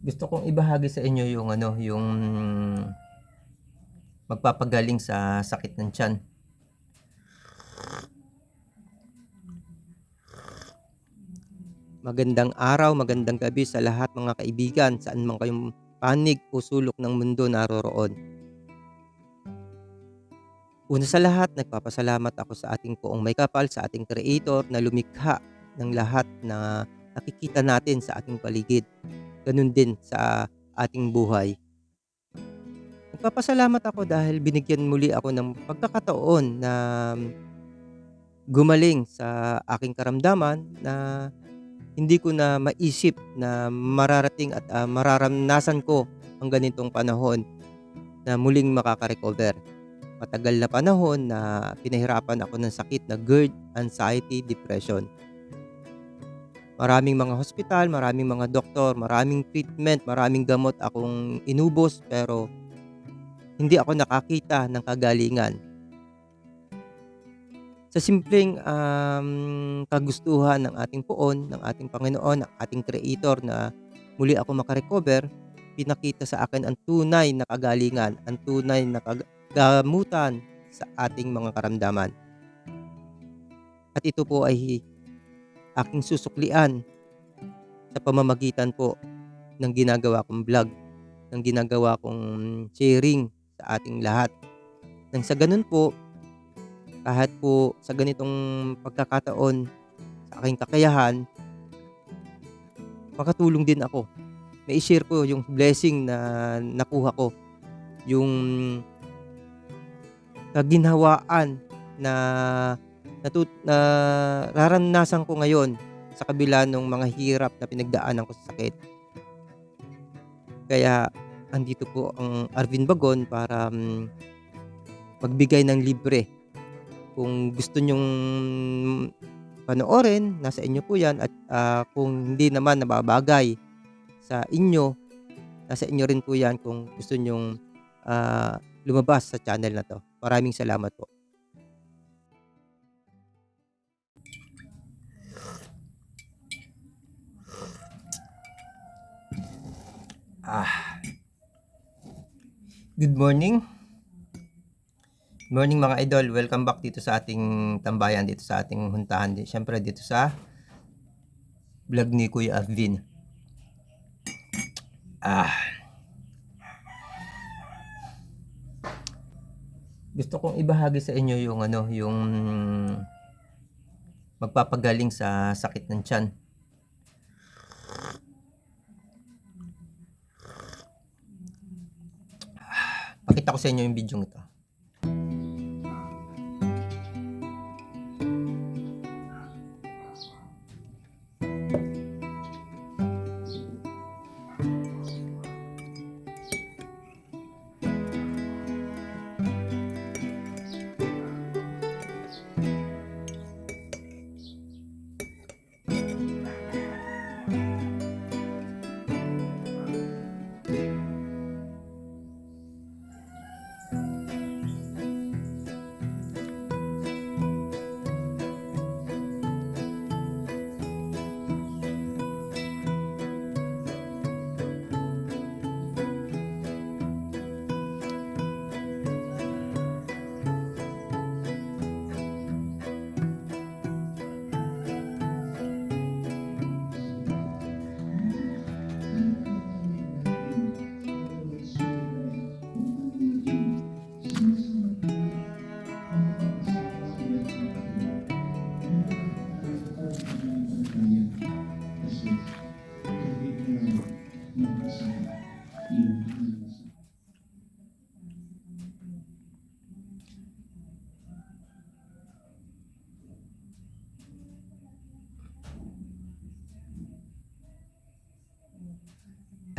Gusto kong ibahagi sa inyo yung ano, yung magpapagaling sa sakit ng tiyan. Magandang araw, magandang gabi sa lahat mga kaibigan, saan man kayong panig o sulok ng mundo naroroon. Una sa lahat, nagpapasalamat ako sa ating poong may kapal, sa ating creator na lumikha ng lahat na nakikita natin sa ating paligid. Ganun din sa ating buhay. Nagpapasalamat ako dahil binigyan muli ako ng pagkakataon na gumaling sa aking karamdaman na hindi ko na maisip na mararating at uh, mararamnasan ko ang ganitong panahon na muling makaka-recover. Matagal na panahon na pinahirapan ako ng sakit na GERD, anxiety, depression. Maraming mga hospital, maraming mga doktor, maraming treatment, maraming gamot akong inubos pero hindi ako nakakita ng kagalingan. Sa simpleng um, kagustuhan ng ating poon, ng ating Panginoon, ng ating Creator na muli ako makarecover, pinakita sa akin ang tunay na kagalingan, ang tunay na kagamutan sa ating mga karamdaman. At ito po ay aking susuklian sa pamamagitan po ng ginagawa kong vlog, ng ginagawa kong sharing sa ating lahat. Nang sa ganun po, kahit po sa ganitong pagkakataon sa aking kakayahan, makatulong din ako. May share ko yung blessing na nakuha ko. Yung kaginhawaan na natut na nararanasan ko ngayon sa kabila ng mga hirap na pinagdaanan ko sa sakit. Kaya andito po ang Arvin Bagon para um, magbigay ng libre kung gusto nyong panoorin, nasa inyo po yan. At uh, kung hindi naman nababagay sa inyo, nasa inyo rin po yan kung gusto nyong uh, lumabas sa channel na to. Maraming salamat po. Good morning. Morning mga idol, welcome back dito sa ating tambayan, dito sa ating huntahan. Siyempre dito sa vlog ni Kuya Arvin. Ah. Gusto kong ibahagi sa inyo yung ano, yung magpapagaling sa sakit ng tiyan. Pakita ko sa inyo yung video ito.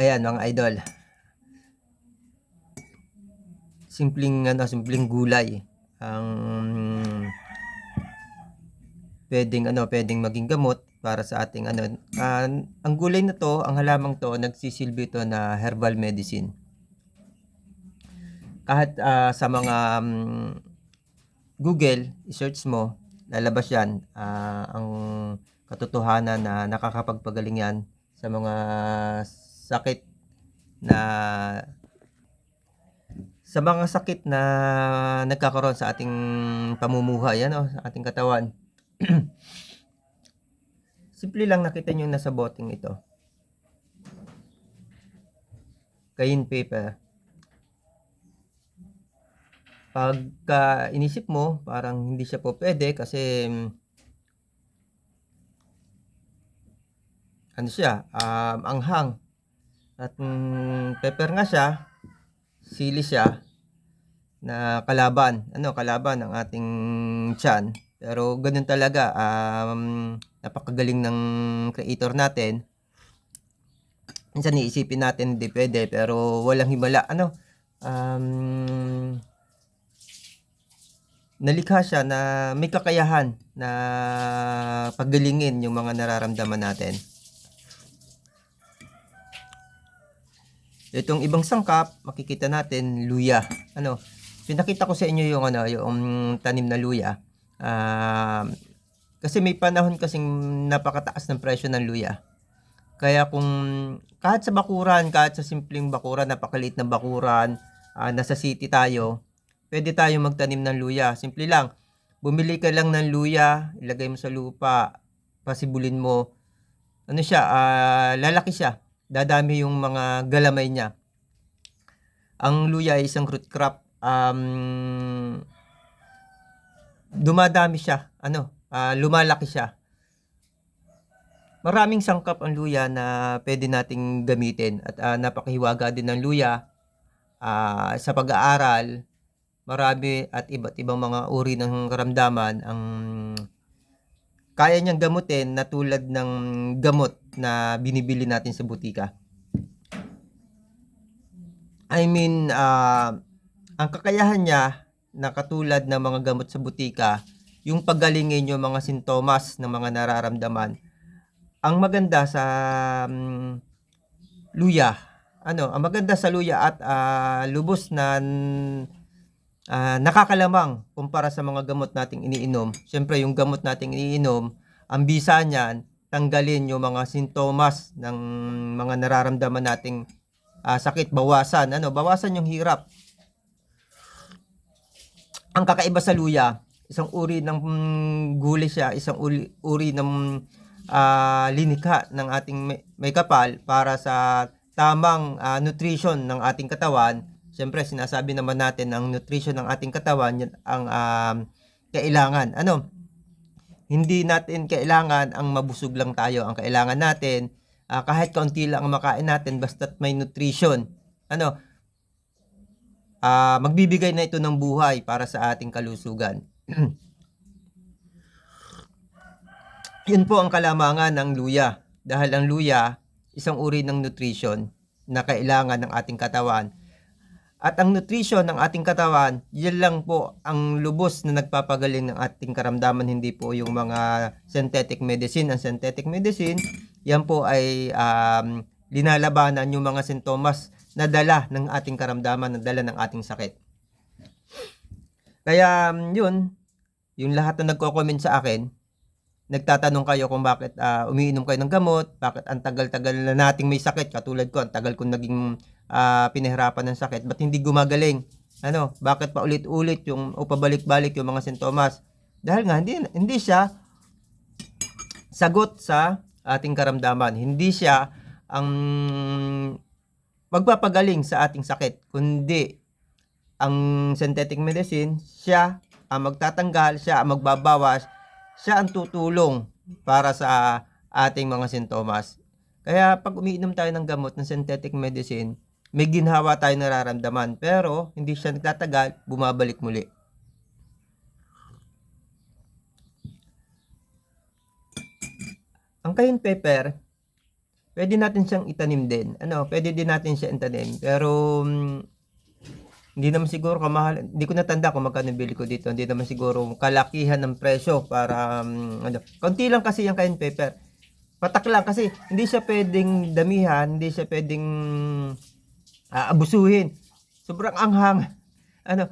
Ayan mga idol. Simpleng ano, simpleng gulay ang pwedeng ano, pwedeng maging gamot para sa ating ano. Uh, ang gulay na to, ang halamang to, nagsisilbi to na herbal medicine. Kahit uh, sa mga um, Google, i-search mo, lalabas yan uh, ang katotohanan na nakakapagpagaling yan sa mga sakit na sa mga sakit na nagkakaroon sa ating pamumuhay, ano, sa ating katawan. Simple lang nakita nyo nasa boteng ito. Cayenne paper. Pagka inisip mo, parang hindi siya po pwede kasi ano siya, um, anghang. At mm, pepper nga siya, sili siya na kalaban. Ano, kalaban ng ating tiyan. Pero ganun talaga, um, napakagaling ng creator natin. Minsan iisipin natin hindi pwede, pero walang himala. Ano, um, nalikha siya na may kakayahan na paggalingin yung mga nararamdaman natin. Itong ibang sangkap, makikita natin luya. Ano, pinakita ko sa inyo yung ano, yung tanim na luya. Ah, kasi may panahon kasing napakataas ng presyo ng luya. Kaya kung kahit sa bakuran, kahit sa simpleng bakuran, napakaliit na bakuran, ah, nasa city tayo, pwede tayo magtanim ng luya. Simple lang. Bumili ka lang ng luya, ilagay mo sa lupa, pasibulin mo. Ano siya, ah, lalaki siya. Dadami yung mga galamay niya. Ang luya ay isang root crop. Um, dumadami siya. Ano, ah, lumalaki siya. Maraming sangkap ang luya na pwede nating gamitin at ah, napakahiwaga din ng luya ah, sa pag-aaral. Marami at iba't ibang mga uri ng karamdaman ang kaya niyang gamutin na tulad ng gamot na binibili natin sa butika. I mean, ah, ang kakayahan niya na katulad ng mga gamot sa butika, yung paggalingin yung mga sintomas ng mga nararamdaman. Ang maganda sa mm, luya, ano, ang maganda sa luya at ah, lubos na ah, nakakalamang kumpara sa mga gamot nating iniinom. Siyempre, yung gamot nating iniinom, ang bisa niyan, tanggalin yung mga sintomas ng mga nararamdaman nating ah, sakit, bawasan. Ano, bawasan yung hirap. Ang kakaiba sa luya, isang uri ng mm, gulay siya, isang uri, uri ng ah, linikha ng ating may, may kapal para sa tamang ah, nutrition ng ating katawan. Siyempre, sinasabi naman natin ang nutrition ng ating katawan yan ang um, kailangan. Ano? Hindi natin kailangan ang mabusog lang tayo. Ang kailangan natin, ah, kahit kaunti lang ang makain natin, basta't may nutrition. Ano? Ah, magbibigay na ito ng buhay para sa ating kalusugan. Yun po ang kalamangan ng luya. Dahil ang luya, isang uri ng nutrition na kailangan ng ating katawan. At ang nutrition ng ating katawan, yan lang po ang lubos na nagpapagaling ng ating karamdaman, hindi po yung mga synthetic medicine. Ang synthetic medicine, yan po ay um, linalabanan yung mga sintomas na dala ng ating karamdaman, na dala ng ating sakit. Kaya um, yun, yung lahat na nagko-comment sa akin, nagtatanong kayo kung bakit ah, umiinom kayo ng gamot, bakit ang tagal-tagal na nating may sakit, katulad ko, ang tagal kong naging ah, pinahirapan ng sakit, ba't hindi gumagaling? Ano, bakit pa ulit-ulit yung o pabalik-balik yung mga sintomas? Dahil nga hindi hindi siya sagot sa ating karamdaman. Hindi siya ang magpapagaling sa ating sakit, kundi ang synthetic medicine, siya ang magtatanggal, siya ang magbabawas, siya ang tutulong para sa ating mga sintomas. Kaya pag umiinom tayo ng gamot ng synthetic medicine, may ginhawa tayo nararamdaman pero hindi siya nagtatagal, bumabalik muli. Ang cayenne pepper, pwede natin siyang itanim din. Ano, pwede din natin siya itanim. Pero mm, hindi naman siguro kamahal. Hindi ko natanda kung magkano bili ko dito. Hindi naman siguro kalakihan ng presyo para um, ano. Konti lang kasi yung cayenne pepper. Patak lang kasi hindi siya pwedeng damihan, hindi siya pwedeng ah, abusuhin. Sobrang anghang. Ano?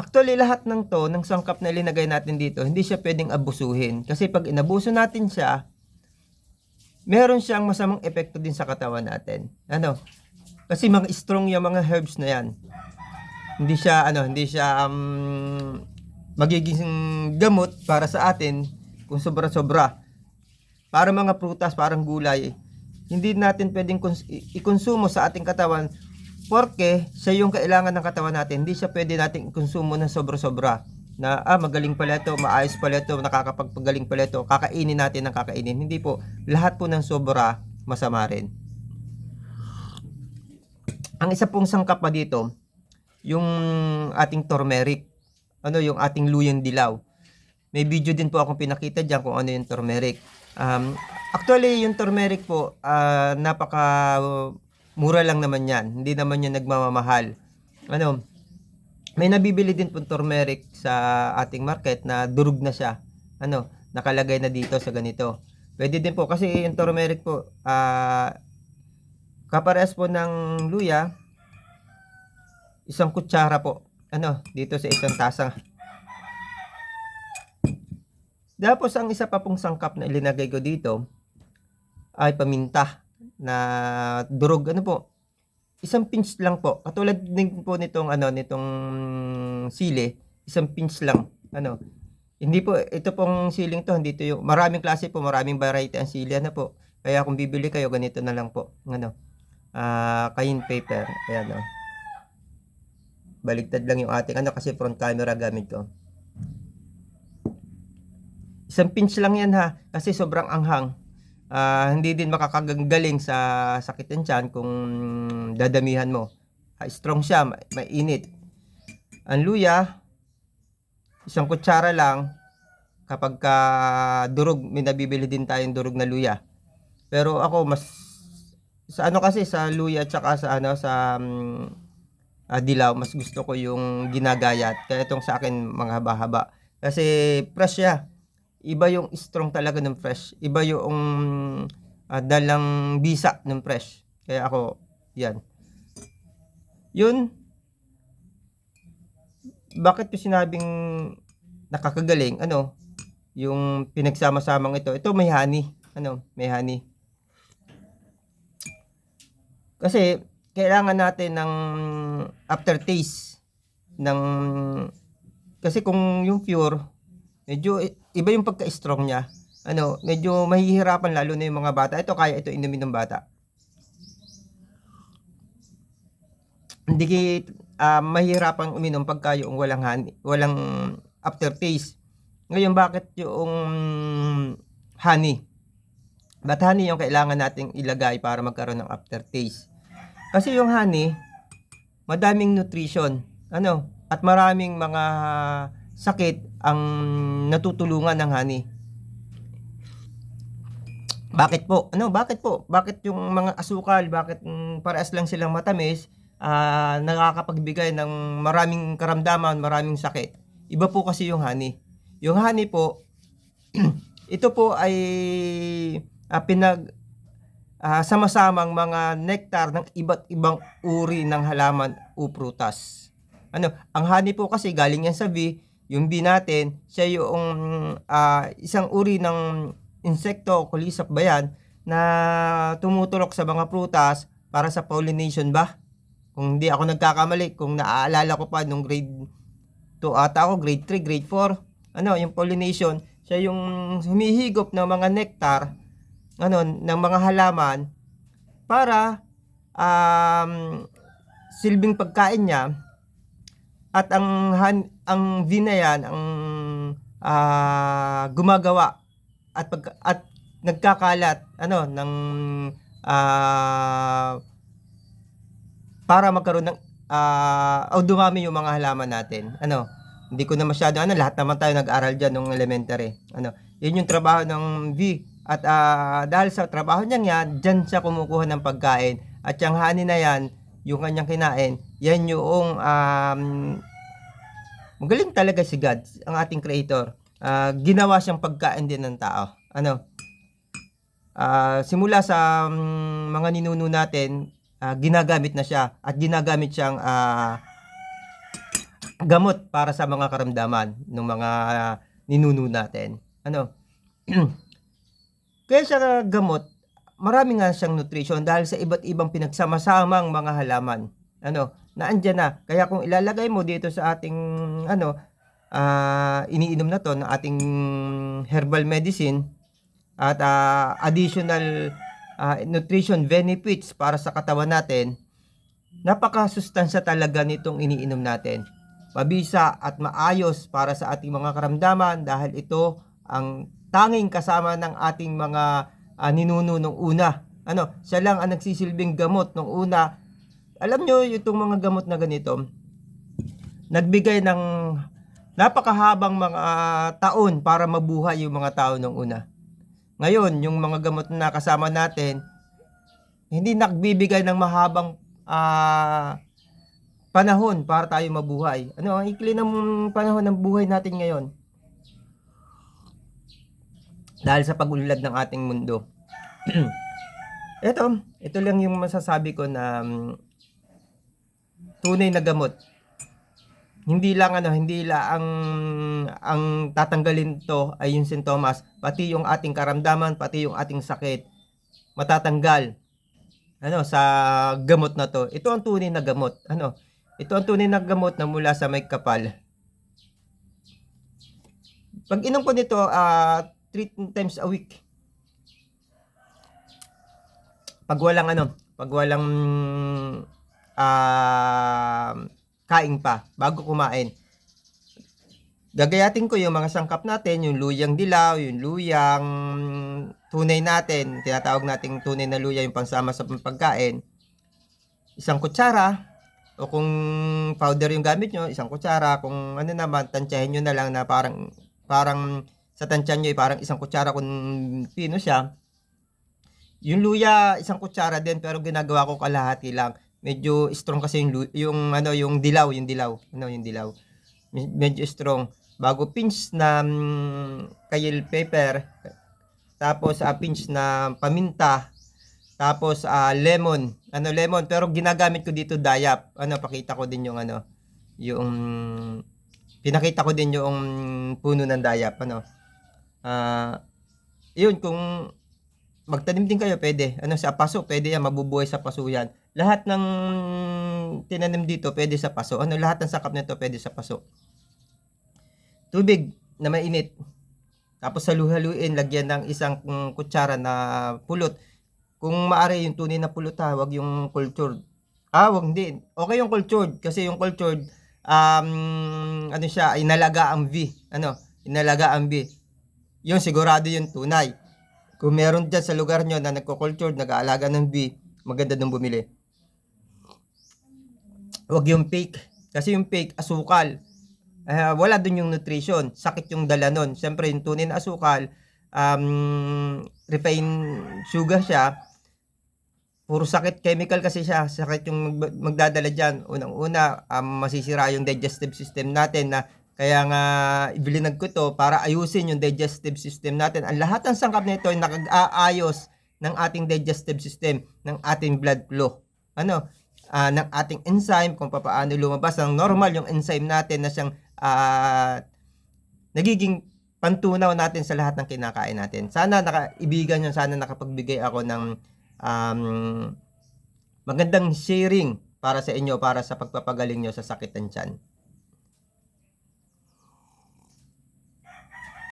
Actually lahat ng to, ng sangkap na linagay natin dito, hindi siya pwedeng abusuhin. Kasi pag inabuso natin siya, meron siyang masamang epekto din sa katawan natin. Ano? Kasi mga strong yung mga herbs na yan. Hindi siya ano, hindi siya um, magiging gamot para sa atin kung sobra-sobra. Para mga prutas, parang gulay, hindi natin pwedeng ikonsumo sa ating katawan porque siya yung kailangan ng katawan natin. Hindi siya pwede nating ikonsumo ng sobra-sobra. Na ah, magaling pala ito, maayos pala ito, nakakapagpagaling pala ito, kakainin natin ng kakainin. Hindi po. Lahat po ng sobra, masama rin. Ang isa pong sangkap pa dito, yung ating turmeric. Ano, yung ating luyang dilaw. May video din po akong pinakita dyan kung ano yung turmeric. Um, actually, yung turmeric po, ah, napaka mura lang naman yan. Hindi naman yan nagmamahal. Ano, may nabibili din po turmeric sa ating market na durug na siya. Ano, nakalagay na dito sa ganito. Pwede din po kasi yung turmeric po, ah, kapares po ng luya, isang kutsara po. Ano, dito sa isang tasa. Tapos ang isa pa pong sangkap na ilinagay ko dito ay paminta na durog ano po. Isang pinch lang po. Katulad din po nitong ano nitong sili, isang pinch lang. Ano. Hindi po ito pong siling to, hindi to yung maraming klase po, maraming variety ang sili ano po. Kaya kung bibili kayo ganito na lang po. Ano. Ah, cayenne paper. Ayan oh. Baligtad lang yung ating ano kasi front camera gamit ko. Isang pinch lang yan ha, kasi sobrang anghang. Ah, hindi din makakagaling sa sakit ng tiyan kung dadamihan mo. Ah, strong siya, ma- mainit. Ang luya, isang kutsara lang. Kapag ka durog, may nabibili din tayong durog na luya. Pero ako mas sa ano kasi sa luya at saka sa ano sa mm, ah, dilaw, mas gusto ko yung ginagayat. Kaya itong sa akin mga haba-haba. Kasi fresh siya iba yung strong talaga ng fresh. Iba yung ah, dalang bisa ng fresh. Kaya ako, yan. Yun. Bakit ko sinabing nakakagaling? Ano? Yung pinagsama-samang ito. Ito may honey. Ano? May honey. Kasi, kailangan natin ng aftertaste ng kasi kung yung pure medyo i- iba yung pagka-strong niya. Ano, medyo mahihirapan lalo na yung mga bata. Ito kaya ito inumin ng bata. Hindi ki ah, mahihirapan uminom pagka yung walang honey, walang aftertaste. Ngayon bakit yung honey? Ba't honey yung kailangan nating ilagay para magkaroon ng aftertaste? Kasi yung honey, madaming nutrition. Ano? At maraming mga sakit ang natutulungan ng honey. Bakit po? Ano, bakit po? Bakit yung mga asukal, bakit mm, parehas lang silang matamis, ah, nakakapagbigay ng maraming karamdaman, maraming sakit? Iba po kasi yung honey. Yung honey po, ito po ay ah, pinag ah, sama-samang mga nektar ng iba't ibang uri ng halaman o prutas. Ano, ang honey po kasi galing yan sa bee, yung bee natin, siya yung ah, isang uri ng insekto o kulisap ba yan na tumutulok sa mga prutas para sa pollination ba? Kung hindi ako nagkakamali, kung naaalala ko pa nung grade 2 ata ako, grade 3, grade 4, ano, yung pollination, siya yung humihigop ng mga nectar, ano, ng mga halaman para um, silbing pagkain niya at ang han, ang na yan ang ah, gumagawa at pag at nagkakalat ano ng ah, para magkaroon ng ah, o dumami yung mga halaman natin. Ano? Hindi ko na masyado ano lahat naman tayo nag-aral diyan nung elementary. Ano? Yun yung trabaho ng V at ah, dahil sa trabaho niya yan, diyan siya kumukuha ng pagkain at yung honey na yan, yung kanyang kinain, yan yung um, magaling talaga si God, ang ating creator. Ah, ginawa siyang pagkain din ng tao. Ano? Ah, simula sa mm, mga ninuno natin, ah, ginagamit na siya at ginagamit siyang ah, gamot para sa mga karamdaman ng mga ninuno natin. Ano? Kaya siya gamot, marami nga siyang nutrition dahil sa iba't ibang pinagsama-samang mga halaman. Ano, na andyan na. Kaya kung ilalagay mo dito sa ating ano, ah, iniinom na to ng ating herbal medicine at ah, additional ah, nutrition benefits para sa katawan natin, napakasustansya talaga nitong iniinom natin. Mabisa at maayos para sa ating mga karamdaman dahil ito ang tanging kasama ng ating mga ah, ninuno nung una. Ano, siya lang ang nagsisilbing gamot nung una. Alam nyo, itong mga gamot na ganito, nagbigay ng napakahabang mga taon para mabuhay yung mga tao nung una. Ngayon, yung mga gamot na kasama natin, hindi nagbibigay ng mahabang ah, panahon para tayo mabuhay. Ano, ang ikli ng panahon ng buhay natin ngayon. Dahil sa pag-unlad ng ating mundo. ito, ito lang yung masasabi ko na mm, tunay na gamot. Hindi lang ano, hindi lang ang ang tatanggalin to ay yung sintomas, pati yung ating karamdaman, pati yung ating sakit matatanggal. Ano sa gamot na to. Ito ang tunay na gamot. Ano? Ito ang tunay na gamot na mula sa may kapal. Pag inom ko nito, ah, three times a week. Pag walang ano, pag walang ah, kain pa, bago kumain. Gagayatin ko yung mga sangkap natin, yung luyang dilaw, yung luyang tunay natin, tinatawag nating tunay na luya yung pangsama sa pagkain. Isang kutsara, o kung powder yung gamit nyo, isang kutsara. Kung ano naman, tansyahin nyo na lang na parang, parang sa tansyan nyo, eh, parang isang kutsara kung pino siya. Yung luya, isang kutsara din, pero ginagawa ko kalahati lang. Medyo strong kasi yung, yung, ano, yung dilaw, yung dilaw. Ano, yung dilaw. Me- Medyo strong. Bago pinch na mm, kale pepper, tapos ah, pinch na paminta, tapos ah, lemon, ano lemon, pero ginagamit ko dito dayap. Ano pakita ko din yung ano, yung pinakita ko din yung puno ng dayap, ano. Ah, yun kung magtanim din kayo, pwede. Ano sa paso, pwede yan, mabubuhay sa paso yan. Lahat ng tinanim dito, pwede sa paso. Ano, lahat ng sakap nito, pwede sa paso. Tubig na mainit. Tapos halu-haluin, lagyan ng isang mm, kutsara na pulot. Kung maari yung tunay na pulot ha, wag yung cultured. Ah, wag hindi. Okay yung cultured kasi yung cultured um, ano siya, inalaga ang V. Ano? Inalaga ang V. Yun sigurado yung tunay. Kung meron dyan sa lugar nyo na nagko-cultured, nag-aalaga ng V, maganda nung bumili. Wag yung fake. Kasi yung fake, asukal. Ah, wala dun yung nutrition. Sakit yung dala nun. Siyempre, yung tunay na asukal, um, refined sugar siya. Puro sakit, chemical kasi siya. Sakit yung mag- magdadala dyan. Unang-una, um, masisira yung digestive system natin na kaya nga ibilinag ko to para ayusin yung digestive system natin. Ang lahat ng sangkap nito ay nakag-aayos ng ating digestive system, ng ating blood flow. Ano? Ah, ng ating enzyme, kung paano lumabas ng normal yung enzyme natin na siyang ah, nagiging pantunaw natin sa lahat ng kinakain natin. Sana nakaibigan nyo, sana nakapagbigay ako ng um, magandang sharing para sa inyo, para sa pagpapagaling nyo sa sakit ng tiyan.